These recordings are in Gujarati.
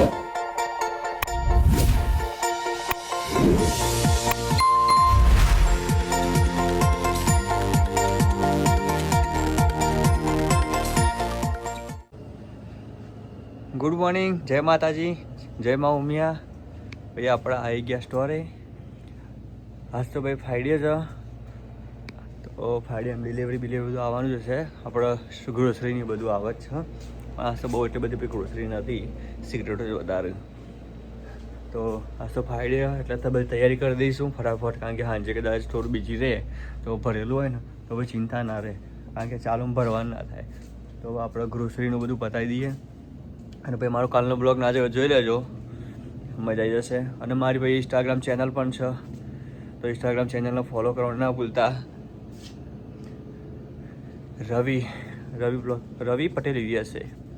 ગુડ મોર્નિંગ, જય માતાજી, જય મા ઉમિયા. ભાઈ, આપણે આવી ગયા સ્ટોરે. આજ તો ભાઈ ફ્રાઈડે છે તો ફ્રાઈડે એમ ડિલિવરી બિલિવરી બધું આવવાનું જ હશે. આપણે ગ્રોસરીની બધું આવે જ છે પણ આજ તો બહુ એટલી બધી ગ્રોસરી નથી. સિગરેટો જ વધારે. તો આ તો ફ્રાઈડે એટલે તો બધી તૈયારી કરી દઈશું ફટાફટ, કારણ કે સાંજે કદાચ થોડું બીજી રહે, તો ભરેલું હોય ને, તો પછી ચિંતા ના રહે, કારણ કે ચાલુ ભરવાનું ના થાય. તો આપણે ગ્રોસરીનું બધું પતાવી દઈએ. અને ભાઈ, મારો કાલનો બ્લોગ ના જોયો જોઈ લેજો. મજા આવી જશે. અને મારી ભાઈ ઇન્સ્ટાગ્રામ ચેનલ પણ છે. તો ઇન્સ્ટાગ્રામ ચેનલને ફોલો કરવાનું ના ભૂલતા. રવિ રવિ બ્લોગ, રવિ પટેલ એવી છે.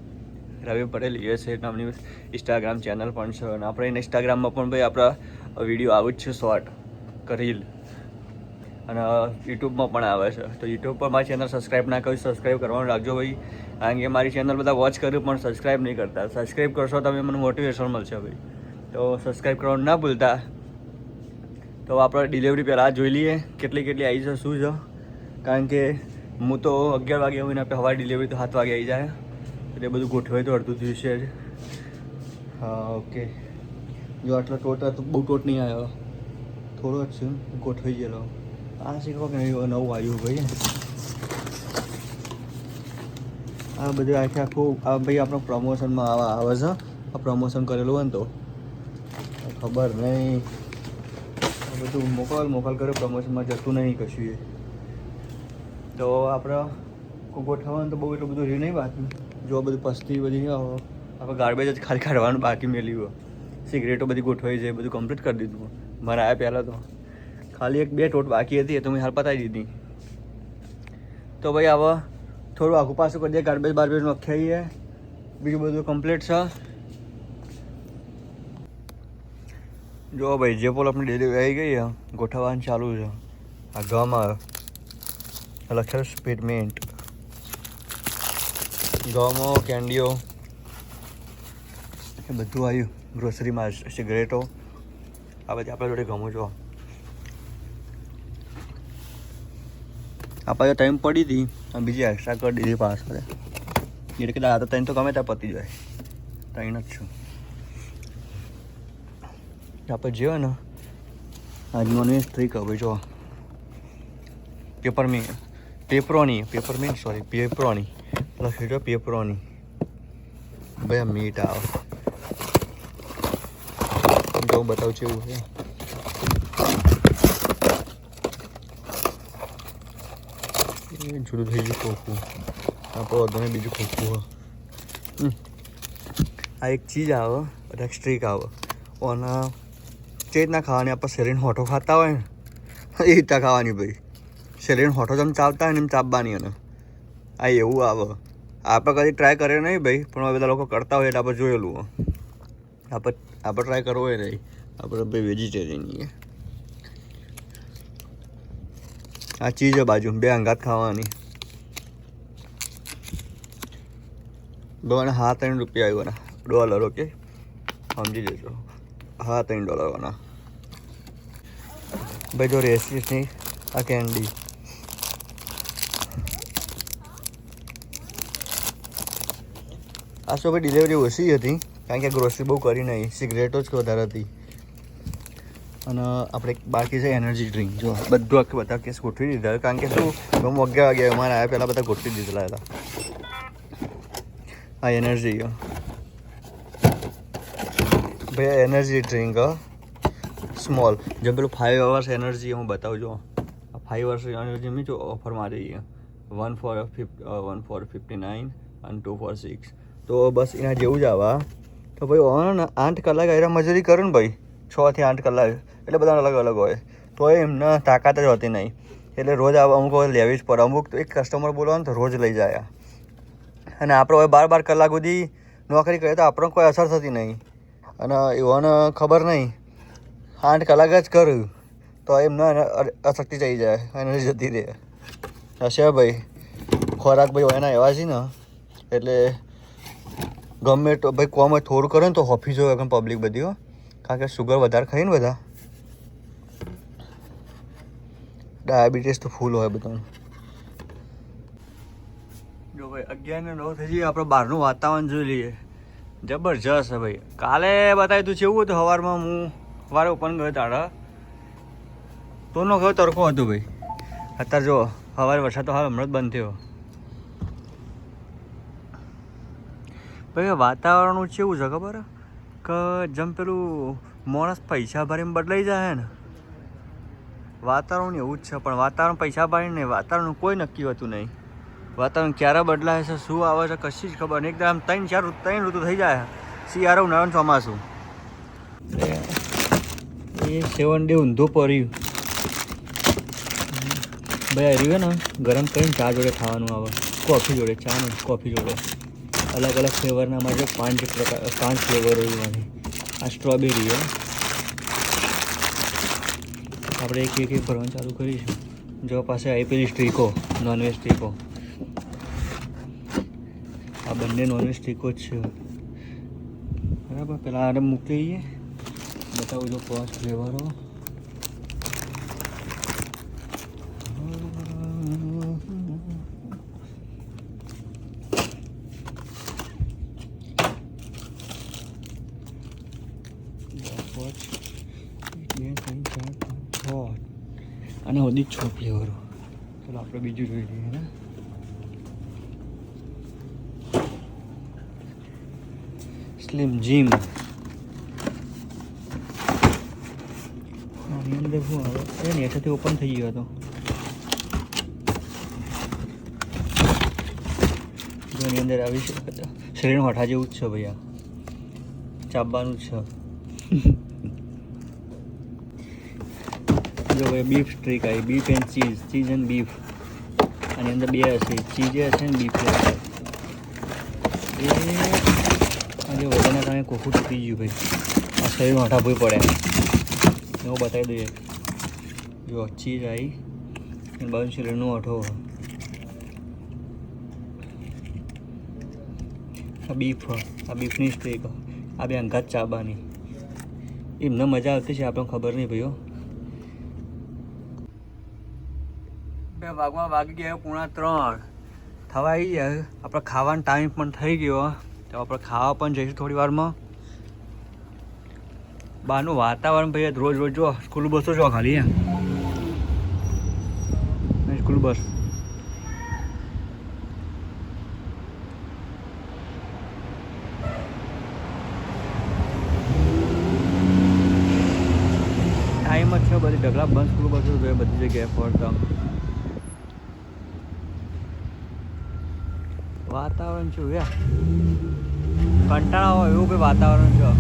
રવિ પટેલ યુએસ છે નામની ઇન્સ્ટાગ્રામ ચેનલ પણ છે. અને આપણે ઇન્સ્ટાગ્રામમાં પણ ભાઈ આપણા વીડિયો આવું જ છે શોર્ટ રીલ અને યુટ્યુબમાં પણ આવે છે. તો યુટ્યુબ પર મારી ચેનલ સબસ્ક્રાઈબ ના કરી સબસ્ક્રાઈબ કરવાનું રાખજો ભાઈ. કારણ કે મારી ચેનલ બધા વોચ કર્યું પણ સબસ્ક્રાઈબ નહીં કરતા. સબસ્ક્રાઈબ કરશો તમે મને મોટિવેશન મળશે ભાઈ. તો સબસ્ક્રાઈબ કરવાનું ના ભૂલતા. તો આપણે ડિલિવરી પહેલાં જોઈ લઈએ, કેટલી કેટલી આવી છે, શું છે. કારણ કે હું તો અગિયાર વાગે આવીને આપણે હવા ડિલિવરી તો સાત વાગે આવી જાય. એટલે બધું ગોઠવાય તો અડધું થયું છે હા ઓકે જો આટલો ટોટ તો બહુ ટોટ નહીં આવ્યો. થોડો જ છે ગોઠવાઈ ગયેલો. આ શીખવા કે નવું આવ્યું ભાઈ. આ બધું આખે આખું, આ ભાઈ આપણો પ્રમોશનમાં આવા આવે છે. આ પ્રમોશન કરેલું હોય ને તો. ખબર નહીં. આ બધું મોકલ મોકલ કરે, પ્રમોશનમાં જતું નહીં કશું એ. તો આપણે ગોઠવવાનું તો બહુ એટલું બધું રહ્યું નહીં બાકી. જો બધું પસ્તી બધી આપણે ગાર્બેજ જ ખાલી કાઢવાનું બાકી મેલ્યું સિગરેટો બધી ગોઠવાઈ છે બધું કમ્પ્લીટ કરી દીધું મારા આવ્યા પહેલાં તો. ખાલી એક બે ટોટ બાકી હતી તો મેં હાલ પતાવી દીધી. તો ભાઈ હવે થોડું આખું પાછું કરી દઈએ ગાર્બેજ બાર્બેજ નખાઈએ બીજું બધું કમ્પ્લીટ છે. જો ભાઈ, જે પોલ આપણી ડિલિવરી આવી ગઈ ગોઠવવાનું ચાલુ છે. આ ગમ આવે. લખેલું સ્પીડમેન્ટ ગમો, કેન્ડીઓ. એ બધું આવ્યું. ગ્રોસરીમાં સિગરેટો. આ બધી આપણા જોડે ગમો જો આપણે ટાઈમ પડી હતી બીજી એક્સ્ટ્રા કરી દીધી પાછળ. એટલે કે આ તો ત્રણ તો ગમે ત્યાં પતી જાય. ત્રણ જ છું. આપણે જેવો ને આજ આજમાંની સ્ટ્રીક હવે જો. પેપર મી પેપરોની પેપર મીન સોરી પેપરોની લખી દો પેપરોની ભાઈ મીટ આવે જો હું બતાવું છું એવું છે જુદું થઈ ગયું ખોખું આપણે વધુ બીજું ખોખું હોય આ એક ચીજ આવે બધા સ્ટ્રીક આવે અને જે રીતના ખાવાની આપણે શરીરને હોઠો ખાતા હોય ને એ રીતના ખાવાની ભાઈ શરીરને હોઠો જેમ ચાવતા હોય ને એમ ચાપવાની અને આ એવું આવે આપણે કદી ટ્રાય કર્યો નહીં ભાઈ, પણ હવે બધા લોકો કરતા હોય એટલે આપણે જોયેલું આપણે આપણે ટ્રાય કરવો હોય નહીં આપણે ભાઈ વેજીટેરિયન છીએ. આ ચીજ બાજુ, બે અંગાત ખાવાની. ભવાના હા ત્રણ રૂપિયા આવ્યો ડોલર ઓકે સમજી જજો. હા, ત્રણ ડોલરના ભાઈ, જો રેસીસની આ કેન્ડી આ શું ભાઈ ડિલિવરી ઓછી હતી, કારણ કે ગ્રોસરી બહુ કરી નહીં સિગરેટો જ વધારે હતી. અને આપણે બાકી છે એનર્જી ડ્રિંક જો, બધું આખે બધા કેસ ગોઠવી દીધા. કારણ કે શું હું અગિયાર વાગ્યા અમારે આવ્યા પહેલાં બધા ગોઠવી દીધેલા હતા. આ એનર્જી ભાઈ એનર્જી ડ્રિંક સ્મોલ જેમ પેલું ફાઈવ અવર્સ એનર્જી હું બતાવું, જો. આ ફાઈવ અવર્સ એનર્જી મેં જો ઓફર મારી છે. One four ફિફ one four fifty nine અને ટુ ફોર સિક્સ તો બસ એના જેવું જ આવા. તો ભાઈ, ઓન આઠ કલાક એરા મજૂરી કરું ને ભાઈ. છ થી આઠ કલાક. એટલે બધા અલગ અલગ હોય. તો એમને તાકાત જ હોતી નહીં. એટલે રોજ આ અમુક લેવી જ પડે. અમુક એક કસ્ટમર બોલવાનું તો રોજ લઈ જાય. અને આપણે હવે બાર બાર કલાક સુધી નોકરી કરીએ તો આપણને કોઈ અસર થતી નહીં. અને એવાને ખબર નહીં. આઠ કલાક જ કર્યું તો એમને અશક્તિ થઈ જાય. એનર્જી જતી રહે. હશે ભાઈ. ખોરાક ભાઈ એના એવા છે ને. એટલે ગમે તો, ભાઈ, કોમ થોડું કરે ને તો હોફી જોવે કે પબ્લિક બધી, હો. કારણ કે સુગર વધારે ખાઈ ને બધા. ડાયાબિટીસ તો ફૂલ હોય બધાનું. જો ભાઈ, અગિયાર ને નવ થઈ જઈએ, આપણે બહારનું વાતાવરણ જોઈ લઈએ. જબરજસ્ત છે ભાઈ. કાલે બતાવ્યું તું એવું હતું સવારમાં, હું સવારે ઓપન ગયો તો નો કયો તડકો હતો ભાઈ. અત્યારે જો, સવારે વરસાદ તો હાલ હમણાં જ બંધ થયો. ભાઈ વાતાવરણ કેવું છે ખબર? કે જેમ પેલું માણસ પૈસા ભરીને બદલાઈ જાય ને. વાતાવરણ એવું જ છે, પણ વાતાવરણ પૈસા ભરીને નહીં, વાતાવરણનું કોઈ નક્કી હોતું નહીં. વાતાવરણ ક્યારે બદલાય છે, શું આવે છે, કશી જ ખબર નહીં. એકદમ ત્રણ ચાર ત્રણ ઋતુ થઈ જાય શિયાળો, ઉનાળો ચોમાસું. એ સેવન ડે ઊંધું પડ્યું. ભાઈ રહ્યું ને, ગરમ કરીને ચા જોડે ખાવાનું આવે. કોફી જોડે ચા નહીં કોફી જોડે. અલગ અલગ ફ્લેવરના માટે પાંચ પ્રકાર, પાંચ ફ્લેવર હોય આ સ્ટ્રોબેરી છે. આપણે એક એક એક ભરવાનું ચાલુ કરીશું. જો પાસે આવી સ્ટ્રીકો નોનવેજ સ્ટ્રીકો. આ બંને નોનવેજ સ્ટ્રીકો જ છે. બરાબર? પહેલાં આને મૂકી દઈએ. બતાવું જો પાંચ ફ્લેવરો પાંચ બે ત્રણ ચાર પાંચ છ અને હજી ચાલો આપણે બીજું જોઈ લઈએ ને? સ્લિમ જીમ આની અંદર શું આવે? અરે નેચરથી ઓપન થઈ ગયો હતો. એની અંદર આવી છે શરીરનું હઠા જેવું જ છે ભાઈ આ ચાબવાનું જ છે. જો ભાઈ બીફ સ્ટ્રીક આવી. Beef and cheese cheese and beef આની અંદર બે હશે. ચીજે હશે ને બીફ એ આજે વજનના કારણે કોખું તૂટી ગયું ભાઈ. આ શરીરમાં હઠાભૂઈ પડે. એવું બતાવી દઈએ જો ચીઝ આવી. અને બાજુ શરીરનું અઠો આ બીફ આ. બીફની સ્ટ્રીક આ. બે અંગાત ચાબાની. એમને મજા આવતી છે, આપણને ખબર નહીં ભાઈઓ બે વાગવા વાગી ગયા પૂણા ત્રણ. થવા આવી ગયા. આપણે ખાવાનો ટાઈમ પણ થઈ ગયો. તો આપણે ખાવા પણ જઈશું થોડી વારમાં. બહારનું વાતાવરણ ભાઈ રોજ રોજ જો, સ્કૂલ બસો જો ખાલી સ્કૂલ બસ. ટાઈમ જ છે, બધી ઢગલા બંધ સ્કૂલ બસો બધી જગ્યાએ ફરતા. વાતાવરણ છું? યા કંટાળા હોય એવું કોઈ વાતાવરણ છે?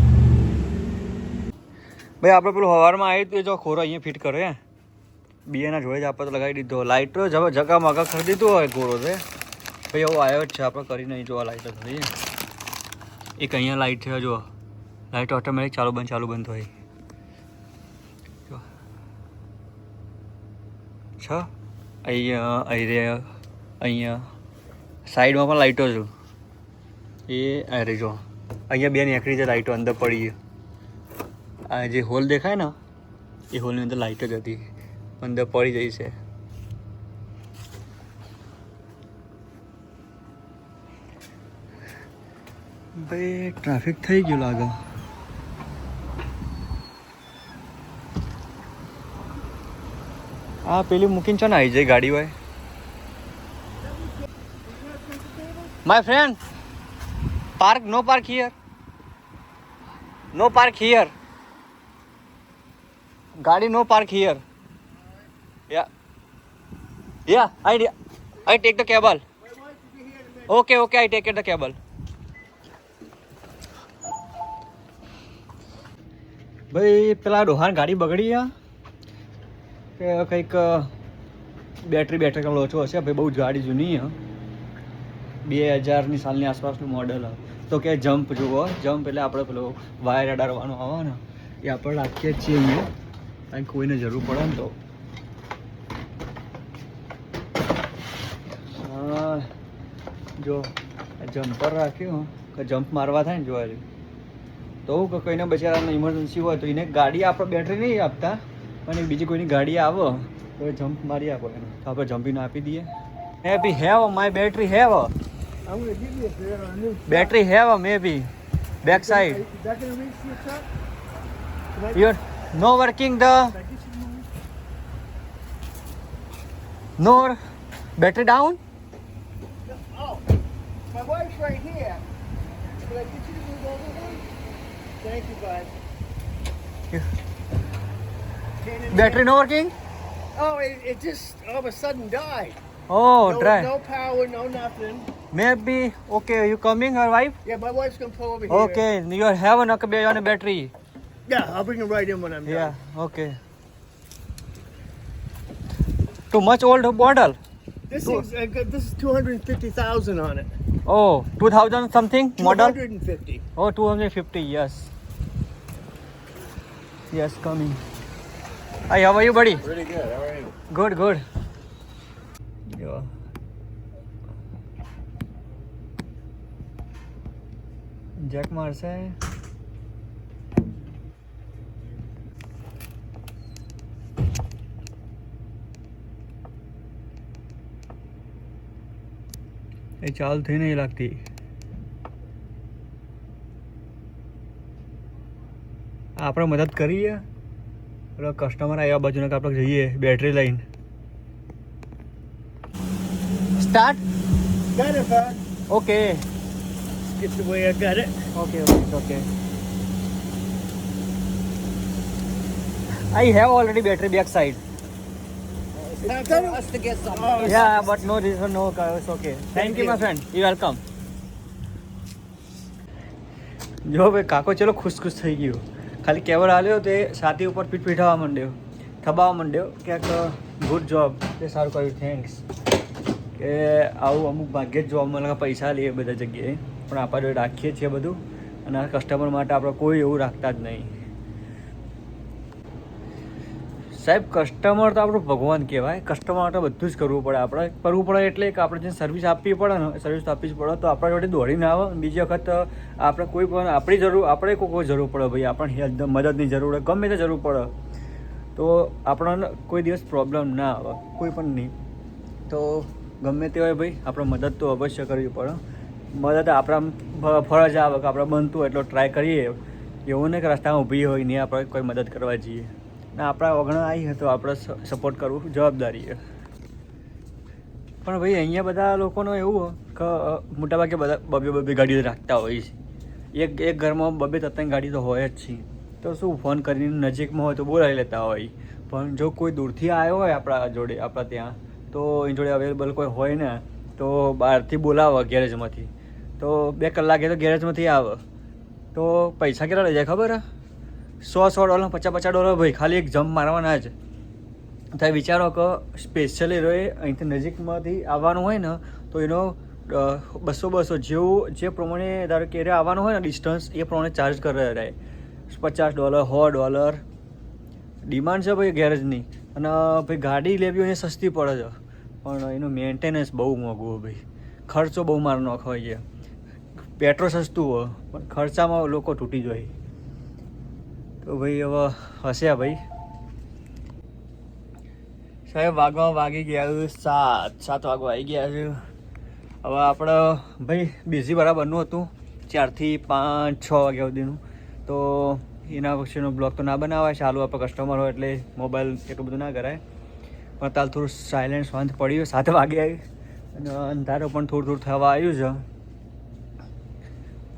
ભાઈ, આપણે પેલું હવારમાં આવી તો જો ખોરો અહીંયા ફિટ કરે, હે. બીએના જોડે જ આપણે લગાવી દીધો. લાઇટો જબ જગા મગા કરી દીધું હોય ઘોરો છે ભાઈ એવો આવ્યો જ છે. આપણે કરી નહીં જોવા લાઇટો થઈ એક અહીંયા લાઇટ છે જો લાઇટ ઓટોમેટિક ચાલુ બંધ ચાલુ બંધ હોય. છ. અહીંયા અહીંયા અહીંયા. સાઈડમાં પણ લાઇટો છું. એ, અરે જો. અહીંયા બે નીકળી છે લાઇટો અંદર પડી આ જે હોલ દેખાય ને, એ હોલની અંદર લાઇટ જ હતી. અંદર પડી જઈ છે. ભાઈ, ટ્રાફિક થઈ ગયું લાગે. આ પેલી મૂકીને છે ને આવી જાય ગાડી હોય my friend park no park here no park here ગાડી no park here yeah yeah I I take the cable okay okay I take the cable ભાઈ, પેલા ડોહાન ગાડી બગડી આ કે કંઈક બેટરી બેટરી કંઈક લોચો હશે? ભાઈ, બહુ જ ગાડી જૂની હે. બે હજારની સાલની આસપાસનું મોડલ તો કે જમ્પ જુઓ. જમ્પ એટલે આપણે પેલો વાયર અડાડવાનો આવે ને, એ આપણે રાખીએ જ છીએ અહીંયા. કારણ કોઈને જરૂર પડે ને તો. જો જમ્પર રાખ્યું કે જમ્પ મારવા થાય ને જોવા જેવું. તો કે કોઈને બચારાને ઇમરજન્સી હોય તો એને ગાડી આપણે બેટરી નહીં આપતા, પણ બીજી કોઈની ગાડી આવો, તો જમ્પ મારી આપો એને. તો આપણે જમ્પીને આપી દઈએ. Hey be have my battery have I'm gonna give you a on truck. Battery have a maybe. Back side. Is that gonna reach your truck? I- You're no working the you no battery down? Oh, my wife's right here. Can I get you? Thank you, bud. Yeah. Battery no working? Oh, it, it just all of a sudden died. Oh, no, dry. no power, no nothing. Maybe. Okay, Are you coming, your wife? Yeah, my wife's gonna pull over here. Okay, you have an Akabe on a battery. Yeah, I'll bring it right in when I'm yeah, done. Yeah, okay. Too much old bottle? Uh, this, is, this is 250,000 on it. Oh, 2000 something 250. model? 250. Oh, 250, yes. Yes, coming. Hi, how are you, buddy? Really good, how are you? Good, good. Yeah. જો જેક મારશે એ ચાલ થઈ નહીં લાગતી આપણે મદદ કરીએ પેલો કસ્ટમર આવ્યા બાજુના કે આપણે જઈએ બેટરી લઈને start Got it, bud. Okay Get the way I got it. Okay, okay, okay. I have already battery back side. It's time for us to get some. Oh, Yeah, but no reason, no, car. it's okay. Thank Thank you, my friend. You welcome. જો ભાઈ કાકો ચલો ખુશ ખુશ થઈ ગયો ખાલી કેવર આલ્યો તે છાતી ઉપર પીઠ પીઠાવા માંડ્યો થબાવા માંડ્યો ક્યાંક ગુડ જોબ તે સારું કર્યું થેન્ક્સ કે આવું અમુક ભાગ્યે જ જોવા મળે પૈસા લઈએ બધા જગ્યાએ પણ આપણે રાખીએ છીએ બધું અને આ કસ્ટમર માટે આપણે કોઈ એવું રાખતા જ નહીં. સાહેબ કસ્ટમર તો આપણું ભગવાન કહેવાય. કસ્ટમર માટે બધું જ કરવું પડે આપણે. કરવું પડે એટલે કે આપણે જે સર્વિસ આપવી પડે ને સર્વિસ આપવી જ પડે. તો આપણા જોડે દોડીને આવે. બીજી વખત આપણે કોઈ પણ, આપણી જરૂર, આપણે કોઈ કોઈ જરૂર પડે ભાઈ. આપણને હેલ્પ મદદની જરૂર હોય, ગમે તે જરૂર પડે. તો આપણને કોઈ દિવસ પ્રોબ્લેમ ના આવે. કોઈ પણ નહીં. તો ગમે તે હોય ભાઈ, આપણે મદદ તો અવશ્ય કરવી પડે. મદદ આપણા ફરજ આવે કે આપણે બનતું એટલો ટ્રાય કરીએ. એવું નહીં કે રસ્તામાં ઊભી હોય ને આપણે કોઈ મદદ કરવા જઈએ. ને, આપણા વગણા આવી તો આપણે સપોર્ટ કરવું જવાબદારી પણ ભાઈ, અહીંયા બધા લોકોનો એવું કે મોટાભાગે બધા બબે બબે ગાડીઓ રાખતા હોય છે એક એક ઘરમાં બબે ત્રણ ગાડી તો હોય જ છે. તો શું ફોન કરીને નજીકમાં હોય તો બોલાવી લેતા હોય. પણ જો કોઈ દૂરથી આવ્યો હોય આપણા જોડે, આપણા ત્યાં, તો એની જોડે અવેલેબલ કોઈ હોય ને, તો બહારથી બોલાવો ગેરેજમાંથી તો બે કલાકે તો ગેરેજમાંથી આવે. તો પૈસા કેટલા લઈ જાય ખબર? સો સો ડોલર, પચાસ પચાસ ડોલર ભાઈ, ખાલી એક જમ્પ મારવાના જ. તો વિચારો કે સ્પેશિયલી રોએ અહીંથી નજીકમાંથી આવવાનું હોય ને, તો એનો બસો બસો જેવું, જે પ્રમાણે ધારો કે એરિયા આવવાનું હોય ને ડિસ્ટન્સ એ પ્રમાણે ચાર્જ કરે રહે પચાસ ડોલર, સો ડોલર. ડિમાન્ડ છે ભાઈ ગેરેજની. અને ભાઈ ગાડી લેવી હોય સસ્તી પડે છે. પણ એનું મેન્ટેનન્સ બહુ મોંઘું ભાઈ. ખર્ચો બહુ મારો નાખો છે પેટ્રોલ સસ્તું હોય, પણ ખર્ચામાં લોકો તૂટી જાય. તો ભાઈ હવે હશે ભાઈ. સાહેબ વાગવા વાગી ગયા સાત સાત વાગવા આવી ગયા છે. હવે આપણે, ભાઈ બિઝી બરાબરનું હતું. ચારથી પાંચ, છ વાગ્યા સુધીનું. તો એના પછીનો બ્લોગ તો ના બનાવાય, ચાલુ આપણે કસ્ટમર હોય એટલે મોબાઈલ એટલું બધું ના કરાય. પણ તાલ થોડું સાયલેન્સ શાંત પડ્યું સાત વાગે આવી. અને અંધારો પણ થોડું થોડું થવા આવ્યું છે.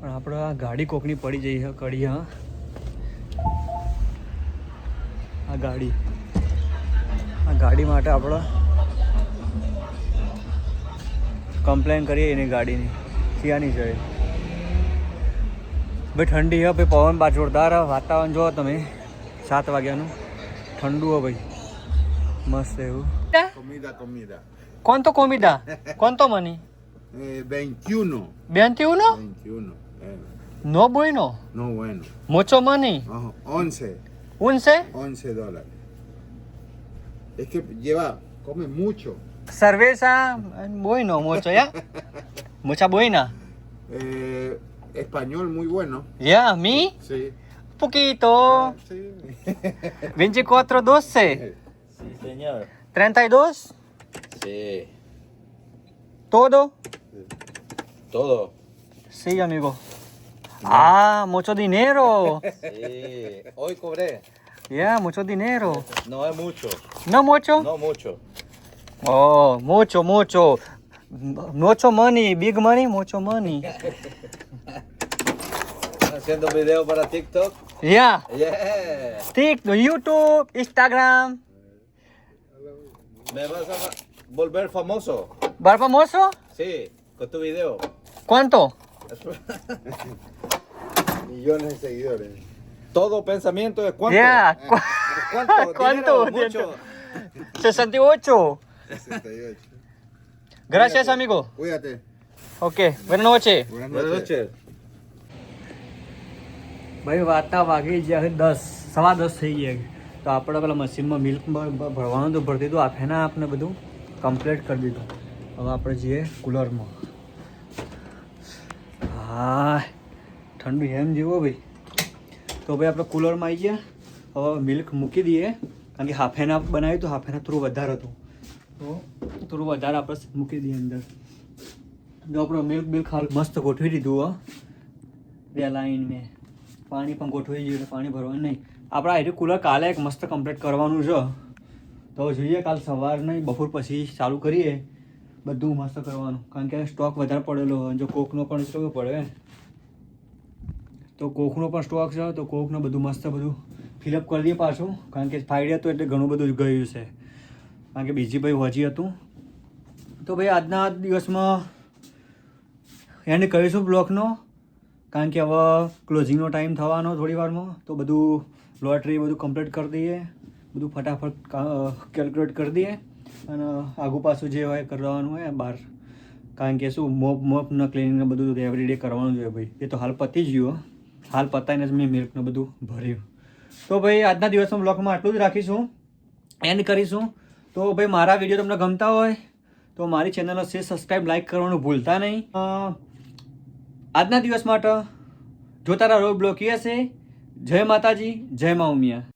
પણ આપણે આ ગાડી કોકની પડી જઈ છે કડી હા આ ગાડી. આ ગાડી માટે આપણે કમ્પ્લેન કરીએ એની ગાડીની. શિયાની છે ભાઈ ઠંડી હે ભાઈ પવન બા જોરદાર વાતાવરણ જુઓ તમે. સાત વાગ્યાનું. ઠંડુ હો ભાઈ. મસ્ત એવું. કોમિદા કોમિદા. કોણ તો કોમિદા? કોણ તો મની? Eh, 21. બેન ઉનો 21. No bueno. No bueno. Mucho money. 11. 11. 11 dólares. Es que lleva, come mucho. Cerveza, bueno, mucho, ¿ya? Mucha buena. Eh, español muy bueno. ¿Ya? Yeah, ¿Mí? Sí. Poquito. Eh, sí. 24, 12. Sí, señor. 32. Sí. ¿Todo? Sí. Todo. Sí, amigo. Ah, mucho dinero. Sí. Hoy cobré. Yeah, mucho dinero. No es mucho. No mucho? No mucho. Oh, mucho, mucho. Mucho money, big money, mucho money. ¿Están haciendo video para TikTok? Yeah. Yeah. TikTok, YouTube, Instagram. ¿Me vas a volver famoso? ¿Bar famoso? Sí, con tu video. ¿Cuánto? Millones de seguidores. Todo pensamiento de cuánto. Yeah. cu- ¿Cuánto? ¿Cuánto? Mucho. 68. 68. Gracias, Cuídate. amigo. Cuídate. Ok, buenas noches. Buenas noches. ભાઈ વાર્તા વાગી જ્યાં દસ સવા દસ થઈ ગયા તો આપણે પેલા મશીનમાં મિલ્ક ભરવાનું તો ભરી દીધું હતું આપેના આપણે બધું કમ્પ્લીટ કરી દીધું હવે આપણે જઈએ કુલરમાં હા ઠંડુ હેમ જેવો ભાઈ. તો ભાઈ આપણે કુલરમાં આવી ગયા. હવે મિલ્ક મૂકી દઈએ. કારણ કે હાફેના બનાવ્યું તો હાફેના થોડું વધારે હતું. તો થોડું વધારે આપણે મૂકી દઈએ અંદર. જો આપણે મિલ્ક બિલ્ક હાલ મસ્ત ગોઠવી દીધું, હો. બે લાઈન મેં. પાણી પણ ગોઠવી ગયું પાણી ભરવાનું નહીં. આપણે આ કુલર કાલે એક મસ્ત કમ્પ્લીટ કરવાનું છે. તો જોઈએ કાલ સવારના બપોર પછી ચાલુ કરીએ. બધું મસ્ત કરવાનું. કારણ કે સ્ટોક વધારે પડેલો જો કોકનો પણ સ્ટોક પડે. તો કોકનો પણ સ્ટોક છે, તો કોકનું બધું મસ્ત બધું ફિલઅપ કરી દઈએ પાછું. કારણ કે ફાઈડ હતું એટલે ઘણું બધું ગયું છે. કારણ કે બીજી ભાઈ હજી હતું. તો ભાઈ આજના દિવસમાં એને કહીશું બ્લોકનો કારણ કે હવે ક્લોઝિંગનો ટાઈમ થવાનો થોડી વારમાં. તો બધું લોટરી બધું કમ્પ્લીટ કરી દઈએ. બધું ફટાફટ કેલ્ક્યુલેટ કરી દઈએ. અને આગુ પાછું જે હોય કરવાનું હોય બહાર. કારણ કે શું, મોપ મોપ ન ક્લિનિંગ બધું એવરીડે કરવાનું જોઈએ ભાઈ. એ તો હાલ પતી જ ગયું. હાલ પતાવીને જ મેં મિલ્કનું બધું ભર્યું. તો ભાઈ, આજના દિવસમાં બ્લોગમાં આટલું જ રાખીશું. એન્ડ કરીશું. તો ભાઈ, મારા વીડિયો તમને ગમતા હોય, તો મારી ચેનલનો શેર સબસ્ક્રાઈબ લાઈક કરવાનું ભૂલતા નહીં. આજના દિવસ માટે જોતા રહો બ્લોગ હશે. જય માતાજી, જય મા ઉમિયા